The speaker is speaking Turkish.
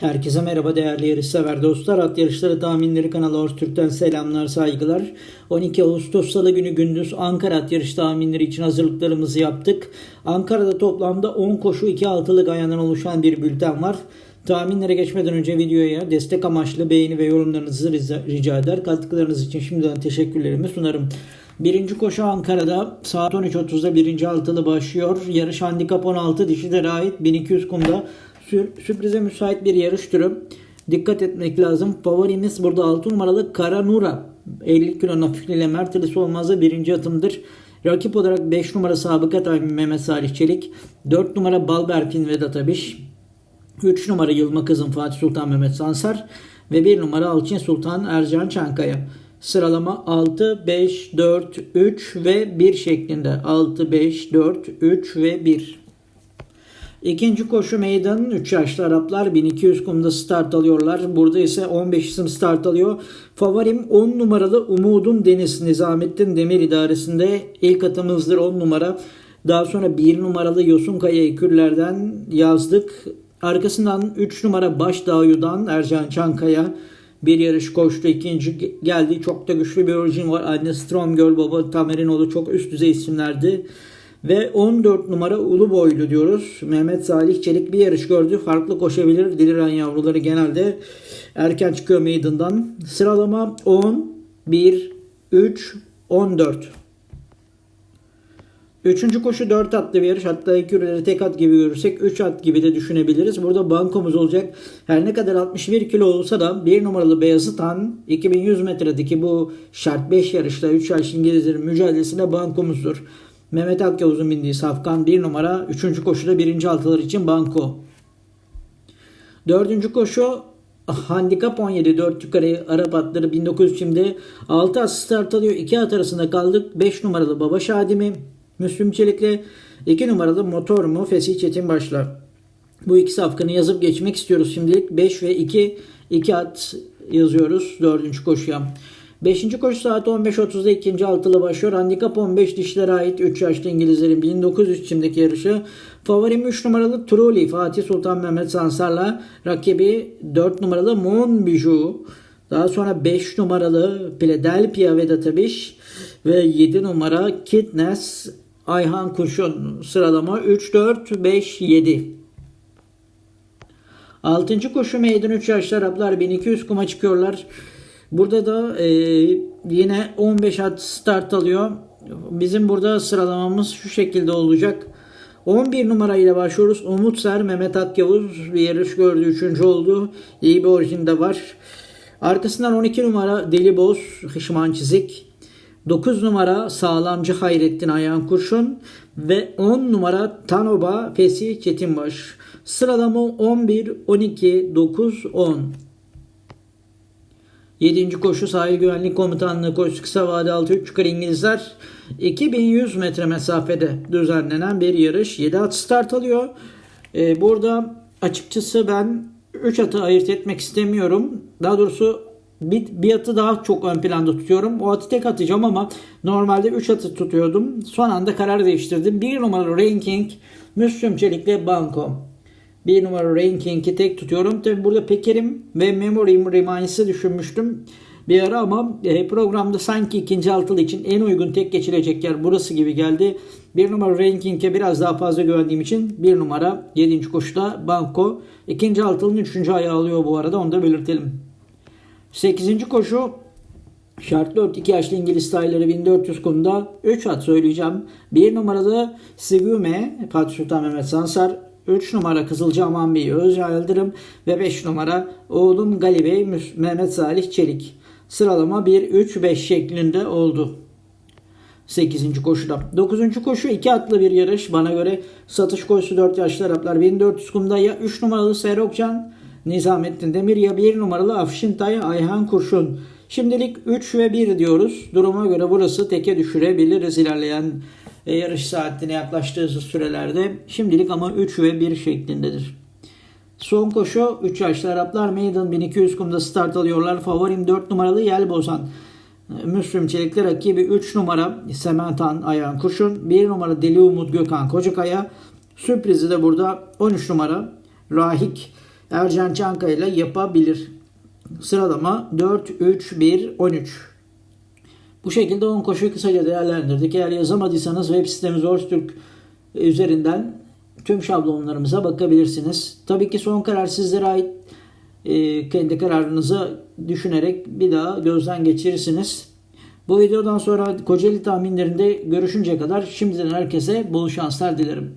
Herkese merhaba değerli yarışsever dostlar. At Yarışları Tahminleri kanalı Ortürk'ten selamlar, saygılar. 12 Ağustos Salı günü gündüz Ankara At Yarış tahminleri için hazırlıklarımızı yaptık. Ankara'da toplamda 10 koşu 2 altılık ayağından oluşan bir bülten var. Tahminlere geçmeden önce videoya destek amaçlı beğeni ve yorumlarınızı rica eder. Katkılarınız için şimdiden teşekkürlerimi sunarım. Birinci koşu Ankara'da saat 13.30'da birinci altılı başlıyor. Yarış handikap 16 dişilere ait 1200 kumda Sür- sürprize müsait bir yarış türü. Dikkat etmek lazım. Favorimiz burada 6 numaralı Kara Nura. 50 kilo hafifliğiyle Mertlis olmazsa birinci atımdır. Rakip olarak 5 numara Sabıka Tayyip Mehmet Salih Çelik. 4 numara Balberfin Vedat Abiş. 3 numara Yılma Kızım Fatih Sultan Mehmet Sansar. Ve 1 numara Alçin Sultan Ercan Çankaya. Sıralama 6, 5, 4, 3 ve 1 şeklinde. 6, 5, 4, 3 ve 1. İkinci koşu meydan 3 yaşlı Araplar 1200 kumda start alıyorlar. Burada ise 15 isim start alıyor. Favorim 10 numaralı Umudum Deniz Nizamettin Demir idaresinde ilk atımızdır 10 numara. Daha sonra 1 numaralı Yosunkaya Ekürler'den yazdık. Arkasından 3 numara Başdağyu'dan Ercan Çankaya bir yarış koştu. ikinci geldi. Çok da güçlü bir orijin var. Anne Strom Girl Baba Tamerinoğlu çok üst düzey isimlerdi. Ve 14 numara ulu boylu diyoruz. Mehmet Salih Çelik bir yarış gördü. Farklı koşabilir. Diliren yavruları genelde erken çıkıyor meydandan. Sıralama 10, 1, 3, 14. Üçüncü koşu 4 atlı bir yarış. Hatta iki ürünleri tek at gibi görürsek 3 at gibi de düşünebiliriz. Burada bankomuz olacak. Her ne kadar 61 kilo olsa da 1 numaralı Beyazıt Tan 2100 metredeki bu şart 5 yarışta 3 yaş İngilizlerin mücadelesine bankomuzdur. Mehmet Akyavuz'un bindiği Safkan 1 numara. 3. koşuda 1. altılar için banko. 4. koşu Handikap 17 4 yukarı Arap atları 1900 şimdi 6 at start alıyor. 2 at arasında kaldık. 5 numaralı Baba Şadimi Müslüm Çelik'le 2 numaralı Motor mu Fesih Çetin başlar. Bu iki safkanı yazıp geçmek istiyoruz şimdilik. 5 ve 2 2 at yazıyoruz 4. koşuya. 5. koşu saat 15.30'da ikinci altılı başlıyor. Handikap 15 dişlere ait 3 yaşlı İngilizlerin 1900 çimdeki yarışı. Favorim 3 numaralı Trulli Fatih Sultan Mehmet Sansar'la rakibi 4 numaralı Mon Bijou. Daha sonra 5 numaralı Philadelphia Vedat Abiş ve 7 numara Kitness Ayhan Kurşun sıralama 3, 4, 5, 7. 6. koşu meydan 3 yaşlı Araplar 1200 kuma çıkıyorlar. Burada da e, yine 15 at start alıyor. Bizim burada sıralamamız şu şekilde olacak. 11 numarayla başlıyoruz. Umut Ser, Mehmet Akyavuz bir yarış gördü. 3. oldu. İyi bir orijinde var. Arkasından 12 numara Deli Boz, Hışman Çizik. 9 numara Sağlamcı Hayrettin Ayhan Kurşun ve 10 numara Tanoba Fesi Çetinbaş. Sıralama 11, 12, 9, 10. 7. koşu sahil güvenlik komutanlığı koşusu kısa vade 6 3 yukarı İngilizler 2100 metre mesafede düzenlenen bir yarış. 7 at start alıyor. Ee, burada açıkçası ben 3 atı ayırt etmek istemiyorum. Daha doğrusu bir, bir atı daha çok ön planda tutuyorum. O atı tek atacağım ama normalde 3 atı tutuyordum. Son anda karar değiştirdim. 1 numaralı Ranking Müslüm Çelik'le Banko. Bir numara Ranking'i tek tutuyorum. Tabi burada Peker'im ve Memory Remines'ı düşünmüştüm bir ara ama e, programda sanki ikinci altılı için en uygun tek geçilecek yer burası gibi geldi. Bir numara Ranking'e biraz daha fazla güvendiğim için bir numara 7. koşuda Banko. ikinci altılının 3. ayağı alıyor bu arada onu da belirtelim. 8. koşu Şart 4 2 yaşlı İngiliz tayları 1400 kumda 3 at söyleyeceğim. 1 numaralı Sigume Fatih Sultan Mehmet Sansar 3 numara Kızılcahaman Bey Özcan Yıldırım ve 5 numara oğlum Galibey Mehmet Salih Çelik. Sıralama 1-3-5 şeklinde oldu. 8. koşuda. 9. koşu 2 atlı bir yarış. Bana göre satış koşusu 4 yaşlı Araplar 1400 kumda ya 3 numaralı Serokcan Nizamettin Demir ya 1 numaralı Afşintay Ayhan Kurşun. Şimdilik 3 ve 1 diyoruz. Duruma göre burası teke düşürebiliriz ilerleyen yarış saatine yaklaştığı sürelerde. Şimdilik ama 3 ve 1 şeklindedir. Son koşu 3 yaşlı Araplar Maiden 1200 kumda start alıyorlar. Favorim 4 numaralı Yel Bozan. Müslüm Çelikli rakibi 3 numara Sementan Ayhan Kuşun. 1 numara Deli Umut Gökhan Kocakaya. Sürprizi de burada 13 numara Rahik Ercan Çankaya ile yapabilir. Sıralama 4, 3, 1, 13. Bu şekilde 10 koşuyu kısaca değerlendirdik. Eğer yazamadıysanız web sitemiz Orstürk üzerinden tüm şablonlarımıza bakabilirsiniz. Tabii ki son karar sizlere ait. Ee, kendi kararınızı düşünerek bir daha gözden geçirirsiniz. Bu videodan sonra Kocaeli tahminlerinde görüşünceye kadar şimdiden herkese bol şanslar dilerim.